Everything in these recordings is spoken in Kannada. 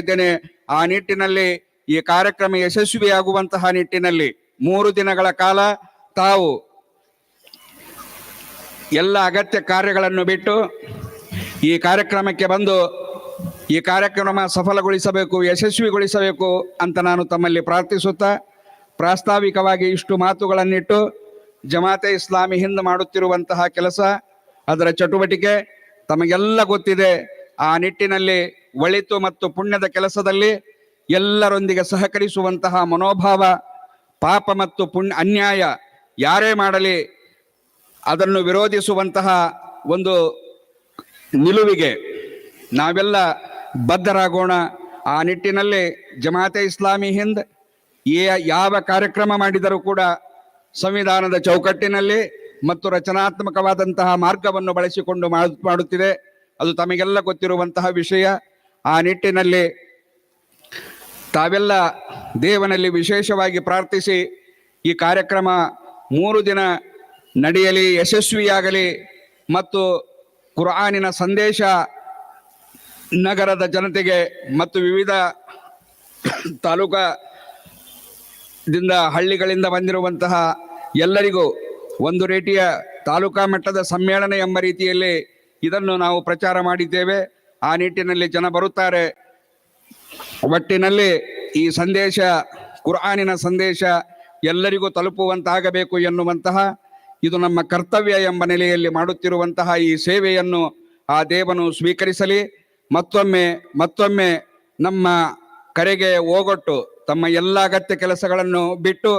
ಇದ್ದೇನೆ. ಆ ನಿಟ್ಟಿನಲ್ಲಿ ಈ ಕಾರ್ಯಕ್ರಮ ಯಶಸ್ವಿಯಾಗುವಂತಹ ನಿಟ್ಟಿನಲ್ಲಿ ಮೂರು ದಿನಗಳ ಕಾಲ ತಾವು ಎಲ್ಲ ಅಗತ್ಯ ಕಾರ್ಯಗಳನ್ನು ಬಿಟ್ಟು ಈ ಕಾರ್ಯಕ್ರಮಕ್ಕೆ ಬಂದು ಈ ಕಾರ್ಯಕ್ರಮ ಸಫಲಗೊಳಿಸಬೇಕು, ಯಶಸ್ವಿಗೊಳಿಸಬೇಕು ಅಂತ ನಾನು ತಮ್ಮಲ್ಲಿ ಪ್ರಾರ್ಥಿಸುತ್ತಾ, ಪ್ರಾಸ್ತಾವಿಕವಾಗಿ ಇಷ್ಟು ಮಾತುಗಳನ್ನಿಟ್ಟು ಜಮಾತೆ ಇಸ್ಲಾಮಿ ಹಿಂದ್ ಮಾಡುತ್ತಿರುವಂತಹ ಕೆಲಸ, ಅದರ ಚಟುವಟಿಕೆ ತಮಗೆಲ್ಲ ಗೊತ್ತಿದೆ. ಆ ನಿಟ್ಟಿನಲ್ಲಿ ಒಳಿತು ಮತ್ತು ಪುಣ್ಯದ ಕೆಲಸದಲ್ಲಿ ಎಲ್ಲರೊಂದಿಗೆ ಸಹಕರಿಸುವಂತಹ ಮನೋಭಾವ, ಪಾಪ ಮತ್ತು ಪುಣ್ಯ, ಅನ್ಯಾಯ ಯಾರೇ ಮಾಡಲಿ, ಅದನ್ನು ವಿರೋಧಿಸುವಂತಹ ಒಂದು ನಿಲುವಿಗೆ ನಾವೆಲ್ಲ ಬದ್ಧರಾಗೋಣ. ಆ ನಿಟ್ಟಿನಲ್ಲಿ ಜಮಾತೆ ಇಸ್ಲಾಮಿ ಹಿಂದ್ ಯಾವ ಕಾರ್ಯಕ್ರಮ ಮಾಡಿದರೂ ಕೂಡ ಸಂವಿಧಾನದ ಚೌಕಟ್ಟಿನಲ್ಲಿ ಮತ್ತು ರಚನಾತ್ಮಕವಾದಂತಹ ಮಾರ್ಗವನ್ನು ಬಳಸಿಕೊಂಡು ಮಾಡು- ಮಾಡುತ್ತಿದೆ. ಅದು ತಮಗೆಲ್ಲ ಗೊತ್ತಿರುವಂತಹ ವಿಷಯ. ಆ ನಿಟ್ಟಿನಲ್ಲಿ ತಾವೆಲ್ಲ ದೇವನಲ್ಲಿ ವಿಶೇಷವಾಗಿ ಪ್ರಾರ್ಥಿಸಿ ಈ ಕಾರ್ಯಕ್ರಮ ಮೂರು ದಿನ ನಡೆಯಲಿ, ಯಶಸ್ವಿಯಾಗಲಿ ಮತ್ತು ಕುರಾನಿನ ಸಂದೇಶ ನಗರದ ಜನತೆಗೆ ಮತ್ತು ವಿವಿಧ ತಾಲೂಕಾ ದಿಂದ ಹಳ್ಳಿಗಳಿಂದ ಬಂದಿರುವಂತಹ ಎಲ್ಲರಿಗೂ ಒಂದು ರೀತಿಯ ತಾಲೂಕಾ ಮಟ್ಟದ ಸಮ್ಮೇಳನ ಎಂಬ ರೀತಿಯಲ್ಲಿ ಇದನ್ನು ನಾವು ಪ್ರಚಾರ ಮಾಡಿದ್ದೇವೆ. ಆ ನಿಟ್ಟಿನಲ್ಲಿ ಜನ ಬರುತ್ತಾರೆ. ಒಟ್ಟಿನಲ್ಲಿ ಈ ಸಂದೇಶ, ಕುರ್ಆನಿನ ಸಂದೇಶ ಎಲ್ಲರಿಗೂ ತಲುಪುವಂತಾಗಬೇಕು ಎನ್ನುವಂತಹ, ಇದು ನಮ್ಮ ಕರ್ತವ್ಯ ಎಂಬ ನೆಲೆಯಲ್ಲಿ ಮಾಡುತ್ತಿರುವಂತಹ ಈ ಸೇವೆಯನ್ನು ಆ ದೇವನು ಸ್ವೀಕರಿಸಲಿ. ಮತ್ತೊಮ್ಮೆ ಮತ್ತೊಮ್ಮೆ ನಮ್ಮ ಕರೆಗೆ ಓಗೊಟ್ಟು, ತಮ್ಮ ಎಲ್ಲ ಅಗತ್ಯ ಕೆಲಸಗಳನ್ನು ಬಿಟ್ಟು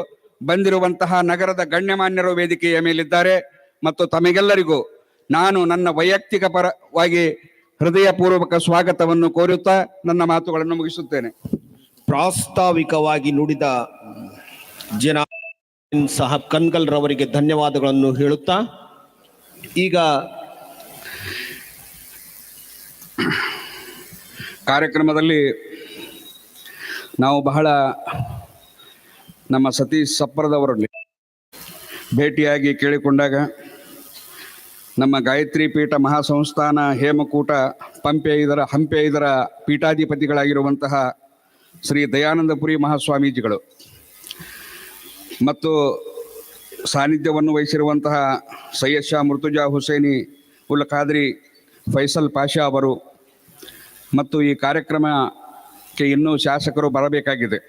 ಬಂದಿರುವಂತಹ ನಗರದ ಗಣ್ಯಮಾನ್ಯರು ವೇದಿಕೆಯ ಮೇಲಿದ್ದಾರೆ. ಮತ್ತು ತಮಗೆಲ್ಲರಿಗೂ ನಾನು ನನ್ನ ವೈಯಕ್ತಿಕ ಪರವಾಗಿ ಹೃದಯಪೂರ್ವಕ ಸ್ವಾಗತವನ್ನು ಕೋರುತ್ತಾ ನನ್ನ ಮಾತುಗಳನ್ನು ಮುಗಿಸುತ್ತೇನೆ. ಪ್ರಾಸ್ತಾವಿಕವಾಗಿ ನುಡಿದ ಜನ ಸಹ ಕನ್ಗಲ್ ರವರಿಗೆ ಧನ್ಯವಾದಗಳನ್ನು ಹೇಳುತ್ತಾ ಈಗ ಕಾರ್ಯಕ್ರಮದಲ್ಲಿ ನಾವು ಬಹಳ ನಮ್ಮ ಸತೀಶ್ ಸಪ್ರದವರಲ್ಲಿ ಭೇಟಿಯಾಗಿ ಕೇಳಿಕೊಂಡಾಗ ನಮ್ಮ ಗಾಯತ್ರಿ ಪೀಠ ಮಹಾಸಂಸ್ಥಾನ ಹೇಮಕೂಟ ಪಂಪೆ ಇದರ ಹಂಪೆ ಇದರ ಪೀಠಾಧಿಪತಿಗಳಾಗಿರುವಂತಹ ಶ್ರೀ ದಯಾನಂದಪುರಿ ಮಹಾಸ್ವಾಮೀಜಿಗಳು. ಮತ್ತು ಸಾನ್ನಿಧ್ಯವನ್ನು ವಹಿಸಿರುವಂತಹ ಸೈಯದ್ ಶಾ ಮುರ್ತುಜಾ ಹುಸೇನಿ ಉಲ್ ಖಾದ್ರಿ ಫೈಸಲ್ ಪಾಷಾ ಅವರು ಮತ್ತು ಈ ಕಾರ್ಯಕ್ರಮಕ್ಕೆ ಇನ್ನೂ ಶಾಸಕರು ಬರಬೇಕಾಗಿದೆ.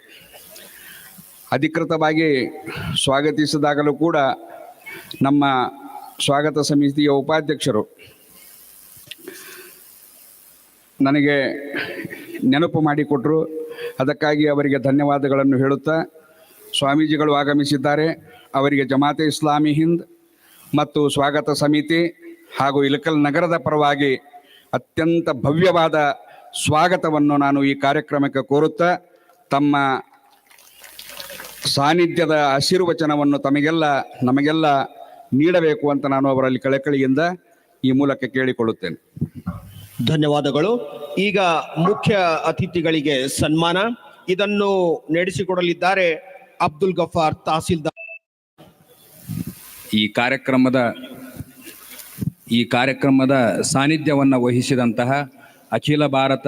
ಅಧಿಕೃತವಾಗಿ ಸ್ವಾಗತಿಸಿದಾಗಲೂ ಕೂಡ ನಮ್ಮ ಸ್ವಾಗತ ಸಮಿತಿಯ ಉಪಾಧ್ಯಕ್ಷರು. ನನಗೆ ನೆನಪು ಮಾಡಿಕೊಟ್ರು. ಅದಕ್ಕಾಗಿ ಅವರಿಗೆ ಧನ್ಯವಾದಗಳನ್ನು ಹೇಳುತ್ತಾ, ಸ್ವಾಮೀಜಿಗಳು ಆಗಮಿಸಿದ್ದಾರೆ. ಅವರಿಗೆ ಜಮಾತೆ ಇಸ್ಲಾಮಿ ಹಿಂದ್ ಮತ್ತು ಸ್ವಾಗತ ಸಮಿತಿ ಹಾಗೂ ಇಲಕಲ್ ನಗರದ ಪರವಾಗಿ ಅತ್ಯಂತ ಭವ್ಯವಾದ ಸ್ವಾಗತವನ್ನು ನಾನು ಈ ಕಾರ್ಯಕ್ರಮಕ್ಕೆ ಕೋರುತ್ತಾ, ತಮ್ಮ ಸಾನ್ನಿಧ್ಯದ ಆಶೀರ್ವಚನವನ್ನು ತಮಗೆಲ್ಲ, ನಮಗೆಲ್ಲ ನೀಡಬೇಕು ಅಂತ ನಾನು ಅವರಲ್ಲಿ ಕಳಕಳಿಯಿಂದ ಈ ಮೂಲಕ ಕೇಳಿಕೊಳ್ಳುತ್ತೇನೆ. ಧನ್ಯವಾದಗಳು. ಈಗ ಮುಖ್ಯ ಅತಿಥಿಗಳಿಗೆ ಸನ್ಮಾನ. ಇದನ್ನು ನಡೆಸಿಕೊಡಲಿದ್ದಾರೆ ಅಬ್ದುಲ್ ಗಫಾರ್ ತಹಸೀಲ್ದಾರ್. ಈ ಕಾರ್ಯಕ್ರಮದ ಈ ಕಾರ್ಯಕ್ರಮದ ಸಾನ್ನಿಧ್ಯವನ್ನು ವಹಿಸಿದಂತಹ ಅಖಿಲ ಭಾರತ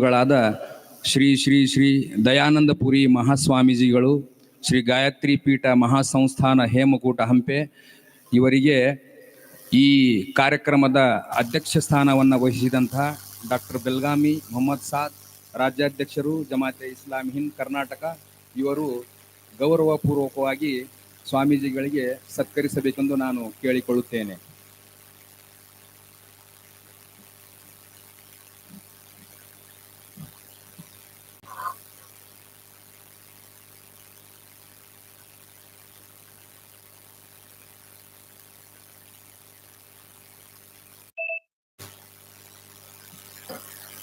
ಗಳಾದ ಶ್ರೀ ಶ್ರೀ ಶ್ರೀ ದಯಾನಂದಪುರಿ ಮಹಾಸ್ವಾಮೀಜಿಗಳು ಶ್ರೀ ಗಾಯತ್ರಿ ಪೀಠ ಮಹಾಸಂಸ್ಥಾನ ಹೇಮಕೂಟ ಹಂಪೆ ಇವರಿಗೆ ಈ ಕಾರ್ಯಕ್ರಮದ ಅಧ್ಯಕ್ಷ ಸ್ಥಾನವನ್ನು ವಹಿಸಿದಂತಹ ಡಾಕ್ಟರ್ ಬೆಲ್ಗಾಮಿ ಮೊಹಮ್ಮದ್ ಸಾದ್, ರಾಜ್ಯಾಧ್ಯಕ್ಷರು ಜಮಾತೆ ಇಸ್ಲಾಮಿ ಹಿಂದ್ ಕರ್ನಾಟಕ, ಇವರು ಗೌರವಪೂರ್ವಕವಾಗಿ ಸ್ವಾಮೀಜಿಗಳಿಗೆ ಸತ್ಕರಿಸಬೇಕೆಂದು ನಾನು ಕೇಳಿಕೊಳ್ಳುತ್ತೇನೆ.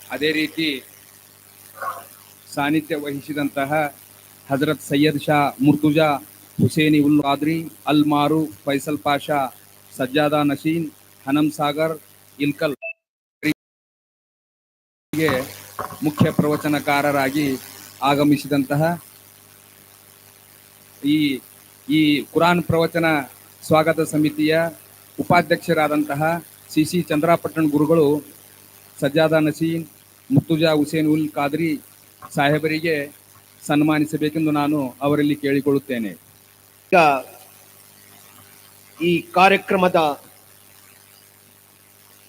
ಅದೇ ರೀತಿ ಸಾನ್ನಿಧ್ಯ ವಹಿಸಿದಂತಹ ಹಜರತ್ ಸೈಯದ್ ಶಾ ಮುರ್ತುಜಾ ಹುಸೇನಿ ಉಲ್ ಆದ್ರಿ, ಅಲ್ ಮಾರು, ಫೈಸಲ್ ಪಾಷಾ, ಸಜ್ಜಾದ ನಶೀನ್ ಹನಂ ಸಾಗರ್, ಇಲ್ಕಲ್ ಮುಖ್ಯ ಪ್ರವಚನಕಾರರಾಗಿ ಆಗಮಿಸಿದಂತಹ ಈ ಈ ಕುರಾನ್ ಪ್ರವಚನ ಸ್ವಾಗತ ಸಮಿತಿಯ ಉಪಾಧ್ಯಕ್ಷರಾದಂತಹ ಸಿ ಸಿ ಚಂದ್ರಾಪಟ್ಟಣ ಗುರುಗಳು ಸಜ್ಜಾದ ನಸೀನ್ ಮುರ್ತುಜಾ ಹುಸೇನ್ ಉಲ್ ಖಾದ್ರಿ ಸಾಹೇಬರಿಗೆ ಸನ್ಮಾನಿಸಬೇಕೆಂದು ನಾನು ಅವರಲ್ಲಿ ಕೇಳಿಕೊಳ್ಳುತ್ತೇನೆ. ಈ ಕಾರ್ಯಕ್ರಮದ